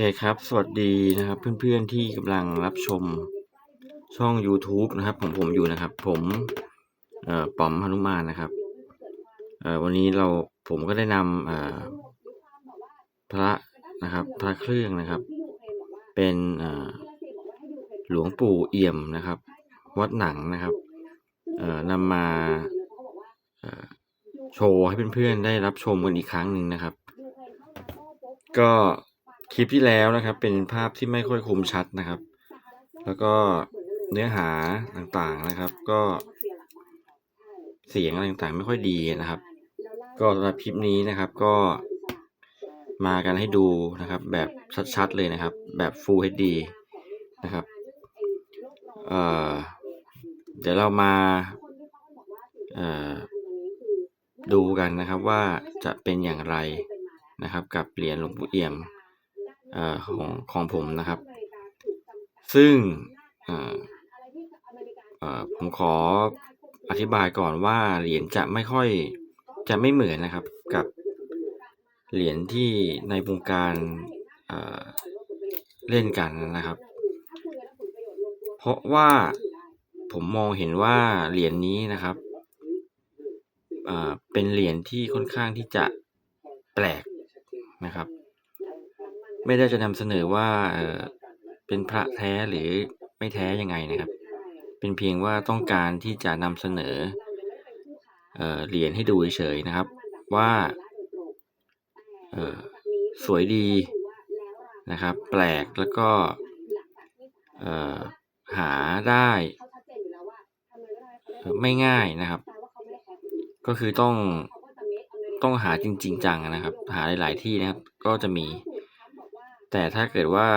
เคครับ สวัสดีนะครับ เพื่อนๆที่กำลังรับชมช่อง YouTube นะครับของผมอยู่นะครับ ผมเอ่อป๋อมหนุมานนะครับเอ่อวันนี้เราผมก็ได้นำเอ่อพระนะครับ พระเครื่องนะครับ เป็นเอ่อหลวงปู่เอี่ยมนะครับ วัดหนังนะครับเอ่อนำมาเอ่อโชว์ให้เพื่อนๆได้รับชมกันอีกครั้งหนึ่งนะครับ ก็ คลิปที่แล้วนะครับ เป็นภาพที่ไม่ค่อยคมชัดนะครับ แล้วก็เนื้อหาต่างๆนะครับ ก็ เสียงอะไรต่างๆ ไม่ค่อยดีนะครับ ก็สำหรับคลิปนี้นะครับก็มากันให้ดูนะครับ แบบชัดๆเลยนะครับ แบบ Full HD นะครับเอ่อเดี๋ยวเรามาเอ่อดูกันนะครับว่าจะเป็นอย่างไรนะครับ กับเหรียญหลวงปู่เอี่ยม อ่อของของผมนะครับ ซึ่งเอ่อเอ่อผมขออธิบายก่อนว่าเหรียญจะไม่ค่อยจะไม่เหมือนนะครับกับเหรียญที่ในวงการเอ่อเล่นกันนะครับ เพราะว่าผมมองเห็นว่าเหรียญนี้นะครับเอ่อเป็นเหรียญที่ค่อนข้างที่จะแปลกนะครับ ไม่ได้จะนำเสนอว่าเป็นพระแท้หรือไม่แท้ยังไงนะครับ เป็นเพียงว่าต้องการที่จะนำเสนอเหรียญให้ดูเฉยๆนะครับ ว่าสวยดีนะครับ แปลกแล้วก็หาได้ไม่ง่ายนะครับ ก็คือต้องต้องหาจริงๆจังนะครับ หาหลายๆที่นะครับ ก็จะมี แต่ถ้าเกิดว่า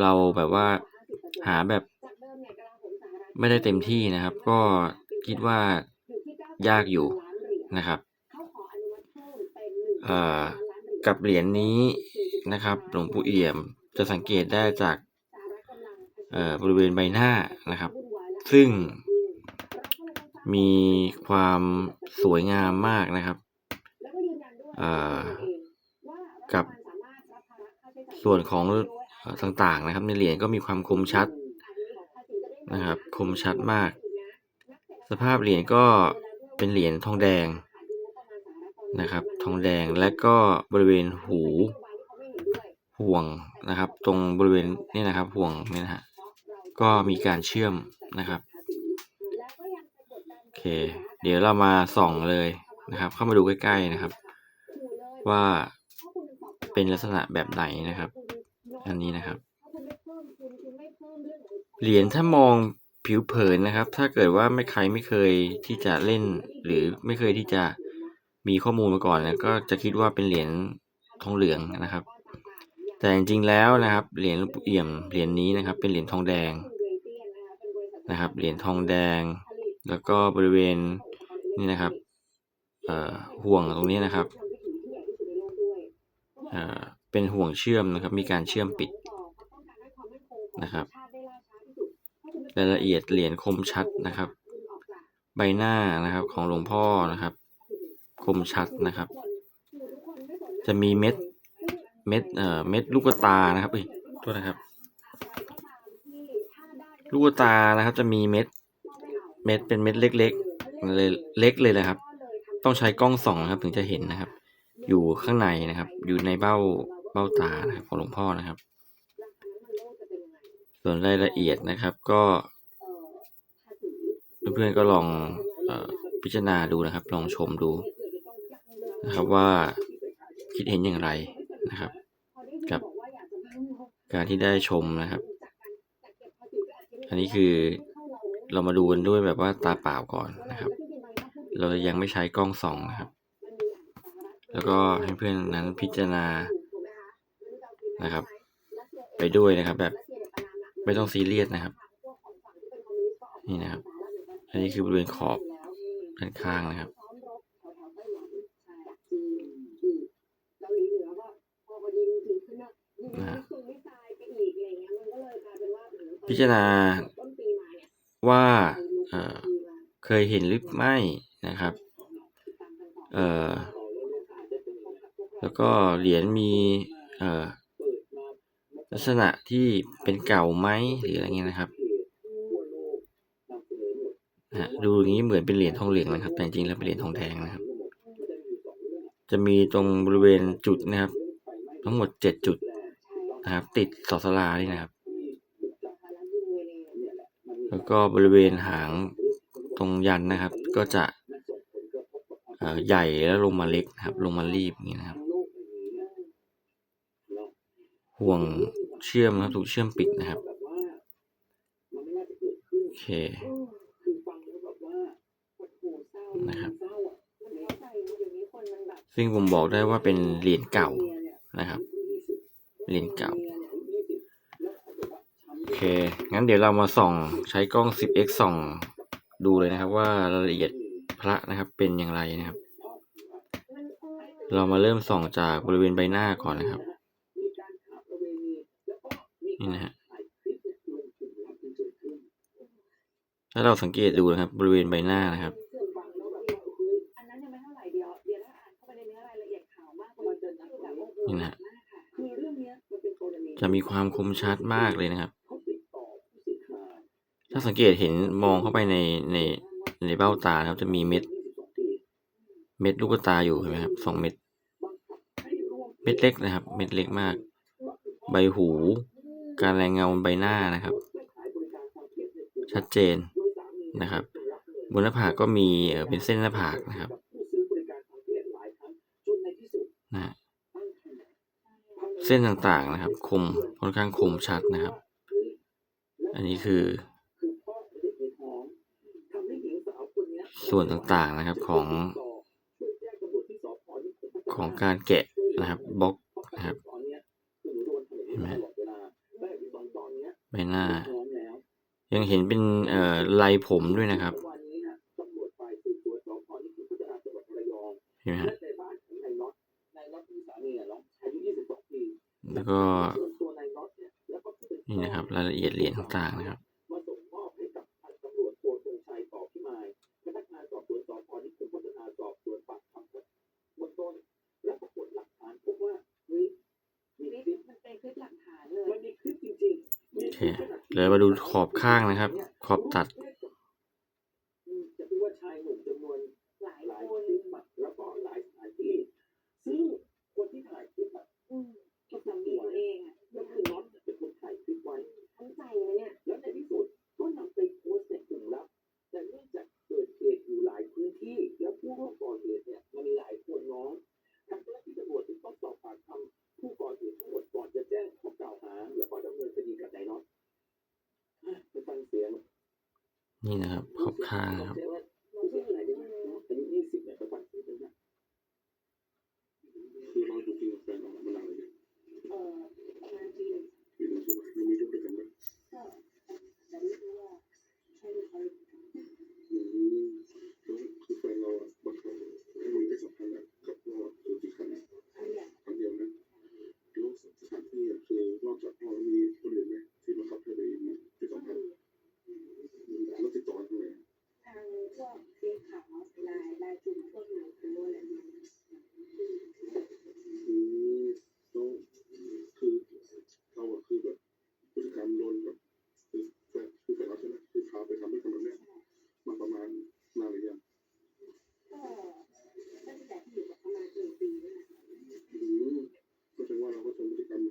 เราแบบว่าหาแบบไม่ได้เต็มที่นะครับ ก็คิดว่ายากอยู่นะครับกับเหรียญนี้นะครับ หลวงปู่เอี่ยมจะสังเกตได้จากบริเวณใบหน้านะครับ ซึ่งมีความสวยงามมากนะครับ ส่วนของต่างๆนะครับ ในเหรียญก็มีความคมชัดนะครับ คมชัดมาก สภาพเหรียญก็เป็นเหรียญทองแดงนะครับ ทองแดงและก็บริเวณหูห่วงนะครับ ตรงบริเวณนี่นะครับห่วงนี่นะฮะก็มีการเชื่อมนะครับโอเค เดี๋ยวเรามาส่องเลยนะครับ เข้ามาดูใกล้ๆนะครับ ว่า เป็นลักษณะแบบไหนนะครับ อันนี้นะครับ เหรียญถ้ามองผิวเผินนะครับ ถ้าเกิดว่าไม่ใครไม่เคยที่จะเล่น หรือไม่เคยที่จะมีข้อมูลมาก่อนนะก็จะคิดว่าเป็นเหรียญทองเหลืองนะครับ แต่จริงๆแล้วนะครับ เหรียญหลวงปู่เอี่ยมเหรียญนี้นะครับ เป็นเหรียญทองแดงนะครับ เหรียญทองแดง แล้วก็บริเวณนี่นะครับเอ่อห่วงตรงนี้นะครับ เป็นห่วงเชื่อมนะครับ มีการเชื่อมปิดนะครับ รายละเอียดเหรียญคมชัดนะครับ ใบหน้านะครับของหลวงพ่อนะครับ คมชัดนะครับ จะมีเม็ดเม็ดเอ่อเม็ดลูกตานะครับอุ้ยโทษนะครับ ลูกตานะครับ จะมีเม็ดเม็ดเป็นเม็ดเล็กๆเลยเล็กเลยนะครับ ต้องใช้กล้องส่องนะครับ ถึงจะเห็นนะครับ อยู่ข้างในนะครับ อยู่ในเบ้าเบ้าตานะครับของหลวงพ่อนะครับ ส่วนรายละเอียดนะครับก็เพื่อนๆก็ลองอพิจารณาดูนะครับ ลองชมดูนะครับว่าคิดเห็นอย่างไรนะครับ กับการที่ได้ชมนะครับ อันนี้คือเรามาดูกันด้วยแบบว่าตาเปล่าก่อนนะครับ เรายังไม่ใช้กล้องส่องนะครับ แล้วก็ให้เพื่อนนั้นพิจารณานะครับ ไปด้วยนะครับ แบบไม่ต้องซีเรียสนะครับ นี่นะครับ อันนี้คือบริเวณขอบด้านข้างนะครับนะฮะพิจารณาว่าเอ่อเคยเห็นหรือไม่นะครับ เอ่อ แล้วก็เหรียญมีลักษณะที่เป็นเก่าไหมหรืออะไรเงี้ยนะครับนะฮะดูอย่างนี้เหมือนเป็นเหรียญทองเหลืองนะครับ แต่จริงแล้วเป็นเหรียญทองแดงนะครับ จะมีตรงบริเวณจุดนะครับ ทั้งหมดเจ็ดจุดนะครับ ติดสาสลานี่นะครับ แล้วก็บริเวณหางตรงยันนะครับ ก็จะใหญ่แล้วลงมาเล็กนะครับ ลงมารีบอย่างนี้นะครับ ห่วงเชื่อมนะครับถูกเชื่อมปิดนะครับโอเคนะครับ ซึ่งผมบอกได้ว่าเป็นเหรียญเก่านะครับเหรียญเก่าโอเค งั้นเดี๋ยวเรามาส่องใช้กล้อง 10x ส่องดูเลยนะครับว่ารายละเอียดพระนะครับเป็นอย่างไรนะครับ เรามาเริ่มส่องจากบริเวณใบหน้าก่อนนะครับ นี่นะฮะถ้าเราสังเกตดูนะครับ บริเวณใบหน้านะครับอันนั้นยังไม่เท่าไหร่เดียวเดี๋ยวถ้าอ่านเข้าไปในเนื้อรายละเอียดข่าวมากกว่ามันจะแบบว่าโอ้โหนี่นะฮะมากค่ะคือเรื่องเนี้ยมันเป็นกรณีจะมีความคมชัดมากเลยนะครับ ถ้าสังเกตเห็นมองเข้าไปในในในเบ้าตานะครับ จะมีเม็ด เม็ดลูกตาอยู่เห็นไหมครับสองเม็ด เม็ดเล็กนะครับ เม็ดเล็กมาก ใบหู การแรงเงาบนใบหน้านะครับ ชัดเจนนะครับ บนหน้าผากก็มีเอ่อเป็นเส้นหน้าผากนะครับนะเส้นต่างๆนะครับ คมค่อนข้างคมชัดนะครับ อันนี้คือ ส่วนต่างๆนะครับของ ของการแกะนะครับบล็อกนะครับเห็นไหม หน้า ยังเห็นเป็นเอ่อลายผมด้วยนะครับเห็นไหมฮะแล้วก็นี่นะครับ รายละเอียดเหรียญต่างๆนะครับ มันเป็นคลิปหลักฐานเลย โอ เดี๋ยวมาดูขอบข้างนะครับ ขอบตัด หลายคนอืมก็สามีตัวเองอะก็คือน็อตเป็นคนถ่ายคลิปไว้ทั้งใจเลยเนี่ย แล้วในที่สุดก็นำไปโพสต์ในกลุ่มลับ แต่เนื่องจากเกิดเหตุอยู่หลายพื้นที่ แล้วผู้ร่วมก่อเหตุเนี่ยมันมีหลายคนน้องทางเจ้าหน้าที่ตำรวจจึงต้องสอบปากคำผู้ก่อเหตุทั้งหมดก่อนจะแจ้งข้อกล่าวหา แล้วก็ดำเนินคดีกับนายน็อตอะไปฟังเสียง นี่นะครับขอบค้านะครับ เว่าผู้เสียหายได้ไหมอายุยี่สิบเนี่ยไปฟังเสียงนะคือเราถูกจริงกับแฟนเรามานานเลย เออประมาณปีหนึ่ง ปีนึงใช่ไหมเรามีลูกด้วยกันไหม ก็แต่ไม่รู้ว่าใช่หรือเปล่า อืมแล้วคือแฟนเราอะบังคับให้มีเพศสัมพันธ์กับพ่อคือกี่ครั้ง อันเนี้ย ครั้งเดียวนะแล้วสถานที่อะคือนอกจากพ่อแล้วมีคนอื่นไหมที่บังคับให้ไปมีเพศสัมพันธ์แล้วติดต่อทางไหน ทางพวกเฟซข่าวไลน์ไลน์กลุ่มพวกหนูหรืออะไรอย่างเงี้ย อืมแล้วคือเราอะคือแบบพฤติกรรมโดนแบบคือแฟนคือแฟนเราใช่ไหมคือพาไปทำให้คนแบบเนี้ยมาประมาณนานหรือยัง ก็ตั้งแต่ที่อยู่กับเขามาหนึ่งปีแล้วนะ อืมก็แสดงว่าเราก็ทำพฤติกรรม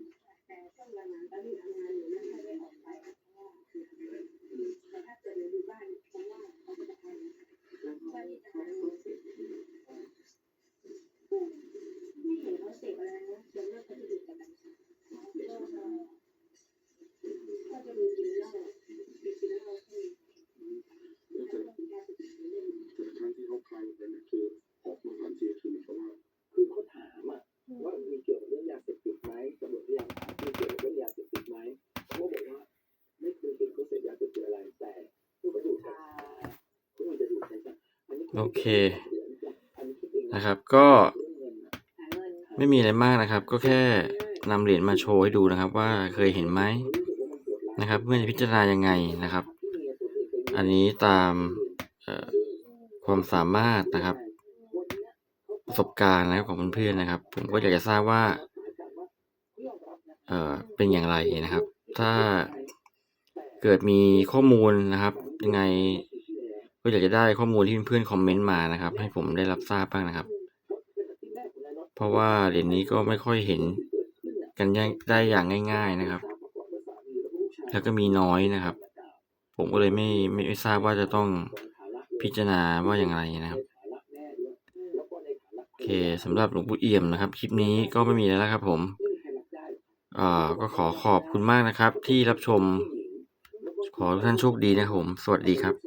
แต่ช่วงเวลานั้นตอนที่ทำงานอยู่ไม่ค่อยได้ออกไปเพราะว่าแต่ถ้าเกิดอยู่บ้านเพราะว่าเขาจะทำบ้านที่จะทำไม่เห็นเขาเสพอะไรนะส่วนมากเขาจะดูแต่กัญชาแล้วก็ก็จะดูกินเหล้ากินเหล้าที่ แล้วแต่แต่ครั้งที่เขาพาไปเนี่ยคือออกมาผ่านทีคือเหมือนกับว่า คือเขาถามอะว่ามีเกี่ยวกับเรื่องยาเสพติดไหมตำรวจพยายามถามมีเกี่ยวกับเรื่องยาเสพติดไหมเขาบอกว่าไม่เคยเห็นเขาเสพยาเสพติดอะไรแต่ผู้กระดูกกัญชาผู้มันจะดูดกัญชาอันนี้ โอเคนะครับ ก็ไม่มีอะไรมากนะครับ ก็แค่นำเหรียญมาโชว์ให้ดูนะครับ ว่าเคยเห็นไหมนะครับเมื่อจะพิจารณายังไงนะครับ อันนี้ตามความสามารถนะครับ ประสบการณ์นะครับของเพื่อนๆนะครับ ผมก็อยากจะทราบว่าเออเป็นอย่างไรนะครับ ถ้าเกิดมีข้อมูลนะครับ ยังไง ก็อยากจะได้ข้อมูลที่เพื่อนๆคอมเมนต์มานะครับ ให้ผมได้รับทราบบ้างนะครับ เพราะว่าเดี๋ยวนี้ก็ไม่ค่อยเห็นกันย่างได้อย่างง่าย ๆนะครับ แล้วก็มีน้อยนะครับ ผมก็เลยไม่ไม่ไม่ทราบว่าจะต้องพิจารณาว่าอย่างไรนะครับโอเคสำหรับหลวงปู่เอี่ยมนะครับ คลิปนี้ก็ไม่มีแล้วนะครับ ผมเอ่อก็ขอขอบคุณมากนะครับ ที่รับชม ขอให้ทุกท่านโชคดีนะครับผม สวัสดีครับ